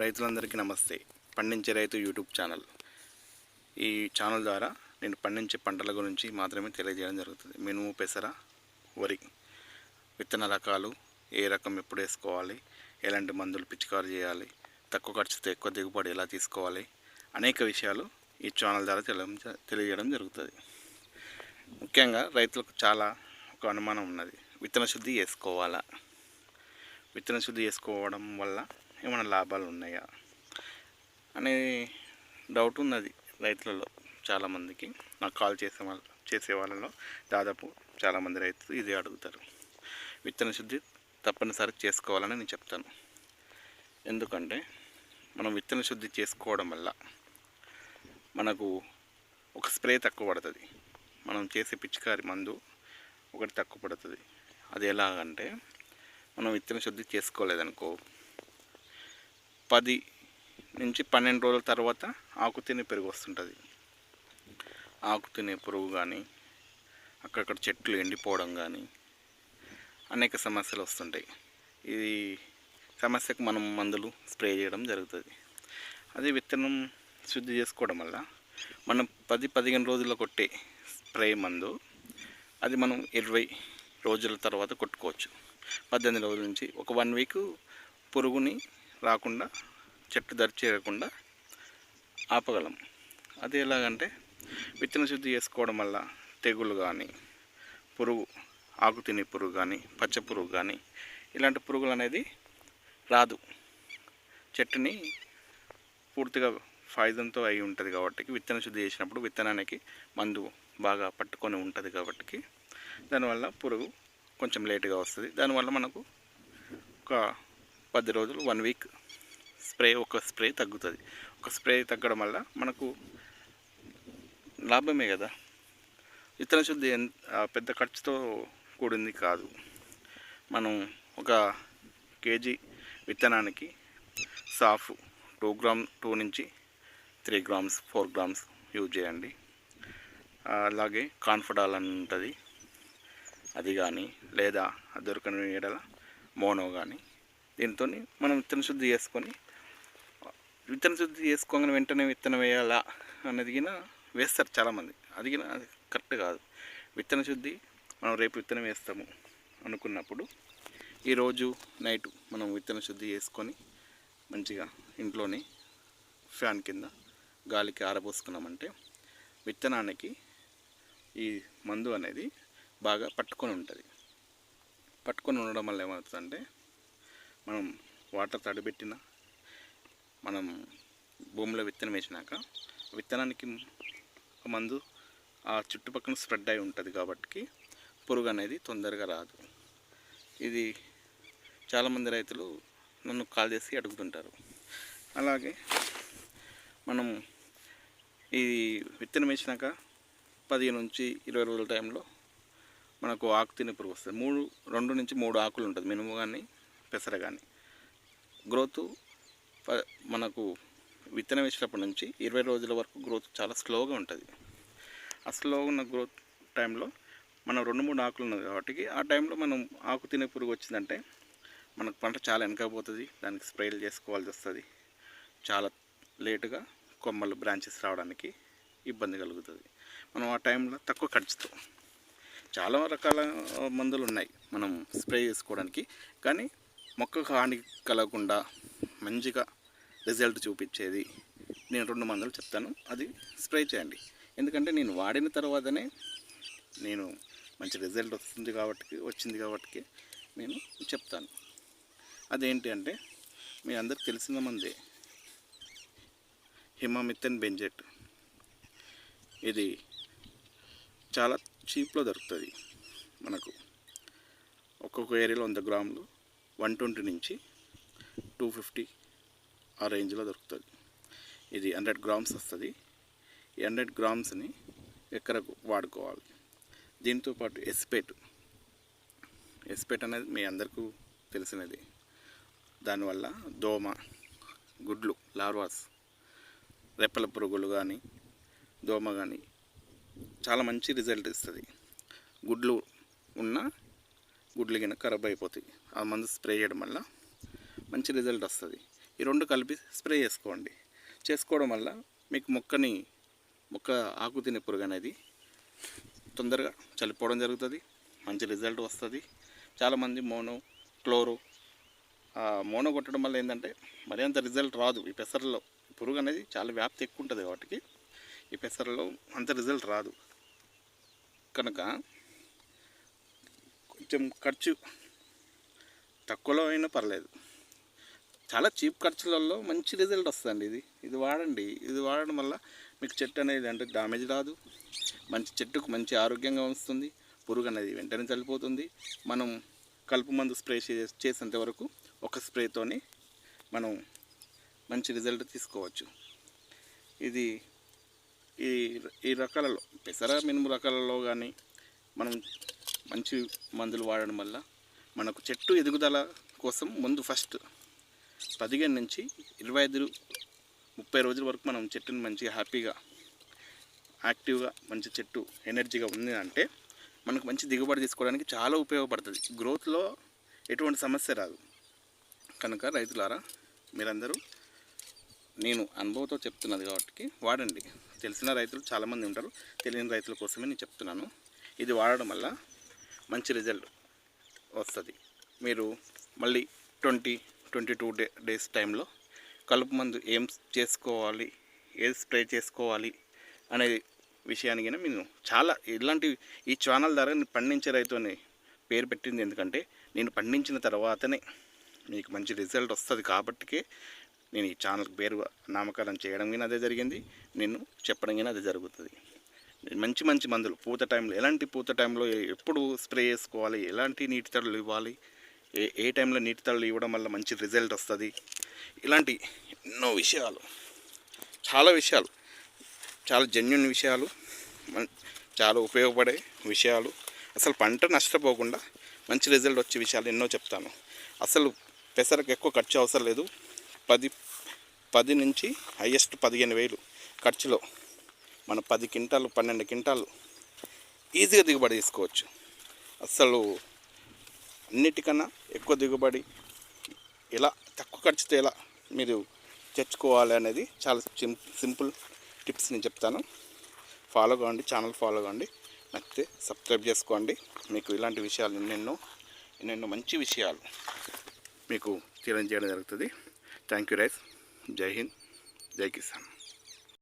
రైతులందరికీ నమస్తే. పండించే రైతు యూట్యూబ్ ఛానల్. ఈ ఛానల్ ద్వారా నేను పండించే పంటల గురించి మాత్రమే తెలియజేయడం జరుగుతుంది. మినుము పెసర వరి విత్తన రకాలు ఏ రకం ఎప్పుడు వేసుకోవాలి? ఎలాంటి మందులు పిచికారు చేయాలి? తక్కువ ఖర్చుతో ఎక్కువ దిగుబడి ఎలా తీసుకోవాలి? అనేక విషయాలు ఈ ఛానల్ ద్వారా తెలియ తెలియజేయడం జరుగుతుంది. ముఖ్యంగా రైతులకు చాలా ఒక అనుమానం ఉన్నది. విత్తన శుద్ధి చేసుకోవాలా విత్తన శుద్ధి చేసుకోవడం వల్ల ఏమైనా లాభాలు ఉన్నాయా? అనే డౌట్ ఉన్నది రైతులలో చాలామందికి. నాకు కాల్ చేసే వాళ్ళ చేసే వాళ్ళలో దాదాపు చాలామంది రైతులు ఇదే అడుగుతారు. విత్తన శుద్ధి తప్పనిసరి చేసుకోవాలని నేను చెప్తాను. ఎందుకంటే మనం విత్తన శుద్ధి చేసుకోవడం వల్ల మనకు ఒక స్ప్రే తక్కువ పడుతుంది. మనం చేసే పిచికారి మందు ఒకటి తక్కువ పడుతుంది. అది ఎలాగంటే మనం విత్తన శుద్ధి చేసుకోలేదనుకో పది నుంచి పన్నెండు రోజుల తర్వాత ఆకు తినే పెరుగు వస్తుంటుంది. ఆకు తినే పురుగు కానీ అక్కడక్కడ చెట్లు ఎండిపోవడం కానీ అనేక సమస్యలు వస్తుంటాయి. ఇది సమస్యకు మనం మందులు స్ప్రే చేయడం జరుగుతుంది. అదే విత్తనం శుద్ధి చేసుకోవడం వల్ల మనం పది పదిహేను రోజుల్లో కొట్టే స్ప్రే మందు అది మనం ఇరవై రోజుల తర్వాత కొట్టుకోవచ్చు. పద్దెనిమిది రోజుల నుంచి ఒక వన్ వీక్ పురుగుని రాకుండా చెట్టు దరిచేరకుండా ఆపగలం. అది ఎలాగంటే విత్తన శుద్ధి చేసుకోవడం వల్ల తెగులు కానీ పురుగు ఆకు తినే పురుగు కానీ పచ్చ పురుగు కానీ ఇలాంటి పురుగులు అనేది రాదు. చెట్టుని పూర్తిగా ఫాయిదంతో అయి ఉంటుంది కాబట్టి విత్తన శుద్ధి చేసినప్పుడు విత్తనానికి మందు బాగా పట్టుకొని ఉంటుంది కాబట్టి దానివల్ల పురుగు కొంచెం లేటుగా వస్తుంది. దానివల్ల మనకు ఒక పది రోజులు వన్ వీక్ స్ప్రే ఒక స్ప్రే తగ్గుతుంది. ఒక స్ప్రే తగ్గడం వల్ల మనకు లాభమే కదా. విత్తన శుద్ధి పెద్ద ఖర్చుతో కూడింది కాదు. మనం ఒక కేజీ విత్తనానికి సాఫ్ టూ గ్రామ్ టూ నుంచి three grams four grams use చేయండి. అలాగే కాన్ఫిడాల్ అని ఉంటుంది. అది కానీ లేదా అది దొరకని ఎడల మోనో కానీ దీంతో మనం విత్తన శుద్ధి చేసుకొని విత్తన శుద్ధి చేసుకోగానే వెంటనే విత్తనం వేయాలా అన్నది గిన వేస్తారు చాలామంది. అది అది కరెక్ట్ కాదు. విత్తన శుద్ధి మనం రేపు విత్తనం వేస్తాము అనుకున్నప్పుడు ఈరోజు నైట్ మనం విత్తన శుద్ధి చేసుకొని మంచిగా ఇంట్లోనే ఫ్యాన్ కింద గాలికి ఆరబోసుకున్నామంటే విత్తనానికి ఈ మందు అనేది బాగా పట్టుకొని ఉంటుంది. పట్టుకొని ఉండడం వల్ల ఏమవుతుందంటే మనం వాటర్ తడిపెట్టిన మనం భూమిలో విత్తనం వేసినాక విత్తనానికి ఒక మందు ఆ చుట్టుపక్కల స్ప్రెడ్ అయి ఉంటుంది కాబట్టి పురుగు అనేది తొందరగా రాదు. ఇది చాలామంది రైతులు నన్ను కాల్ చేసి అడుగుతుంటారు. అలాగే మనం ఈ విత్తనం వేసినాక పదిహేను నుంచి ఇరవై రోజుల టైంలో మనకు ఆకు తినే పురుగు వస్తుంది. మూడు రెండు నుంచి మూడు ఆకులు ఉంటుంది మినుము కానీ పెసర కానీ గ్రోత్ మనకు విత్తనం వేసినప్పటి నుంచి ఇరవై రోజుల వరకు గ్రోత్ చాలా స్లోగా ఉంటుంది. ఆ స్లోగా ఉన్న గ్రోత్ టైంలో మనం రెండు మూడు ఆకులు ఉన్నది కాబట్టి ఆ టైంలో మనం ఆకు తినే పురుగు వచ్చిందంటే మనకు పంట చాలా వెనకపోతుంది దానికి స్ప్రేలు చేసుకోవాల్సి వస్తుంది. చాలా లేటుగా కొమ్మలు బ్రాంచెస్ రావడానికి ఇబ్బంది కలుగుతుంది. మనం ఆ టైంలో తక్కువ ఖర్చుతో చాలా రకాల మందులు ఉన్నాయి మనం స్ప్రే చేసుకోవడానికి. కానీ మొక్కకు హాని కలగకుండా మంచిగా రిజల్ట్ చూపించేది నేను రెండు మందులు చెప్తాను. అది స్ప్రే చేయండి. ఎందుకంటే నేను వాడిన తర్వాతనే నేను మంచి రిజల్ట్ వస్తుంది కాబట్టి వచ్చింది కాబట్టి నేను చెప్తాను. అదేంటి అంటే మీ అందరికి తెలిసిన మందే హిమామిథన్ బెంజెట్. ఇది చాలా చీప్లో దొరుకుతుంది మనకు. ఒక్కొక్క ఏరియాలో వంద గ్రాములు వన్ ట్వంటీ నుంచి టూ ఫిఫ్టీ ఆ రేంజ్లో దొరుకుతుంది. ఇది హండ్రెడ్ గ్రామ్స్ వస్తుంది. ఈ హండ్రెడ్ గ్రామ్స్ని ఎకరకు వాడుకోవాలి. దీంతో పాటు ఎస్పేట్. ఎస్పేట్ అనేది మీ అందరికీ తెలిసినది. దానివల్ల దోమ గుడ్లు లార్వాస్ రెప్పల పురుగులు కానీ దోమ కానీ చాలా మంచి రిజల్ట్ ఇస్తుంది. గుడ్లు ఉన్న గుడ్లు కింద ఖరాబ్ అయిపోతాయి. ఆ మందు స్ప్రే చేయడం వల్ల మంచి రిజల్ట్ వస్తుంది. ఈ రెండు కలిపి స్ప్రే చేసుకోండి. చేసుకోవడం వల్ల మీకు మొక్కని మొక్క ఆకు తినే పురుగు అనేది తొందరగా చలిపోవడం జరుగుతుంది. మంచి రిజల్ట్ వస్తుంది. చాలామంది మోనో క్లోరో ఆ మోనో కొట్టడం వల్ల ఏంటంటే మరి అంత రిజల్ట్ రాదు. ఈ పెసరలో పురుగు అనేది చాలా వ్యాప్తి ఎక్కువ ఉంటుంది కాబట్టి ఈ పెసరలో అంత రిజల్ట్ రాదు. కనుక కొంచెం ఖర్చు తక్కువలో అయినా పర్లేదు. చాలా చీప్ ఖర్చులలో మంచి రిజల్ట్ వస్తుందండి ఇది. ఇది వాడండి. ఇది వాడడం వల్ల మీకు చెట్టు అనేది అంటే డ్యామేజ్ రాదు. మంచి చెట్టుకు మంచి ఆరోగ్యంగా వస్తుంది. పురుగు అనేది వెంటనే చనిపోతుంది. మనం కలుపు మందు స్ప్రే చేసేంత వరకు ఒక స్ప్రేతోని మనం మంచి రిజల్ట్ తీసుకోవచ్చు. ఇది ఈ ఈ రకాలలో పెసర మినుము రకాలలో కానీ మనం మంచి మందులు వాడడం వల్ల మనకు చెట్టు ఎదుగుదల కోసం ముందు ఫస్ట్ పదిహేను నుంచి ఇరవై ఐదు ముప్పై రోజుల వరకు మనం చెట్టుని మంచిగా హ్యాపీగా యాక్టివ్గా మంచి చెట్టు ఎనర్జీగా ఉంది అంటే మనకు మంచి దిగుబడి తీసుకోవడానికి చాలా ఉపయోగపడుతుంది. గ్రోత్లో ఎటువంటి సమస్య రాదు. కనుక రైతులారా మీరందరూ నేను అనుభవంతో చెప్తున్నది కాబట్టి వాడండి. తెలిసిన రైతులు చాలామంది ఉంటారు. తెలియని రైతుల కోసమే నేను చెప్తున్నాను. ఇది వాడడం వల్ల మంచి రిజల్ట్ వస్తుంది. మీరు మళ్ళీ twenty twenty two day days టైంలో కలుపు మందు ఏం చేసుకోవాలి ఏది స్ప్రే చేసుకోవాలి అనే విషయానికైనా నేను చాలా ఇలాంటి ఈ ఛానల్ ద్వారా నేను పండించే రైతు అని పేరు పెట్టింది ఎందుకంటే నేను పండించిన తర్వాతనే మీకు మంచి రిజల్ట్ వస్తుంది కాబట్టికే నేను ఈ ఛానల్కి పేరు నామకరణం చేయడం కానీ అదే జరిగింది. నేను చెప్పడం కానీ అదే జరుగుతుంది. మంచి మంచి మందులు. పూత టైంలో ఎలాంటి పూత టైంలో ఎప్పుడు స్ప్రే చేసుకోవాలి? ఎలాంటి నీటి తడులు ఇవ్వాలి? ఏ ఏ టైంలో నీటి తడులు ఇవ్వడం వల్ల మంచి రిజల్ట్ వస్తుంది? ఇలాంటి ఎన్నో విషయాలు. చాలా విషయాలు. చాలా జెన్యున్ విషయాలు. చాలా ఉపయోగపడే విషయాలు. అసలు పంట నష్టపోకుండా మంచి రిజల్ట్ వచ్చే విషయాలు ఎన్నో చెప్తాను. అసలు పెసరకు ఎక్కువ ఖర్చు అవసరం లేదు. పది పది నుంచి హయ్యెస్ట్ పదిహేను వేలు ఖర్చులో. మన పది క్వింటాలు పన్నెండు క్వింటాలు ఈజీగా దిగుబడి తీసుకోవచ్చు. అసలు అన్నిటికన్నా ఎక్కువ దిగుబడి ఎలా తక్కువ ఖర్చుతో ఎలా మీరు తెచ్చుకోవాలి అనేది చాలా సింపుల్ టిప్స్ నేను చెప్తాను. ఫాలో కావండి ఛానల్ ఫాలో కావండి నచ్చితే సబ్స్క్రైబ్ చేసుకోండి. మీకు ఇలాంటి విషయాలు ఎన్నెన్నో ఎన్నెన్నో మంచి విషయాలు మీకు తెలియజేయడం జరుగుతుంది. థ్యాంక్ యూ రైస్. జై హింద్. జై కిసాన్.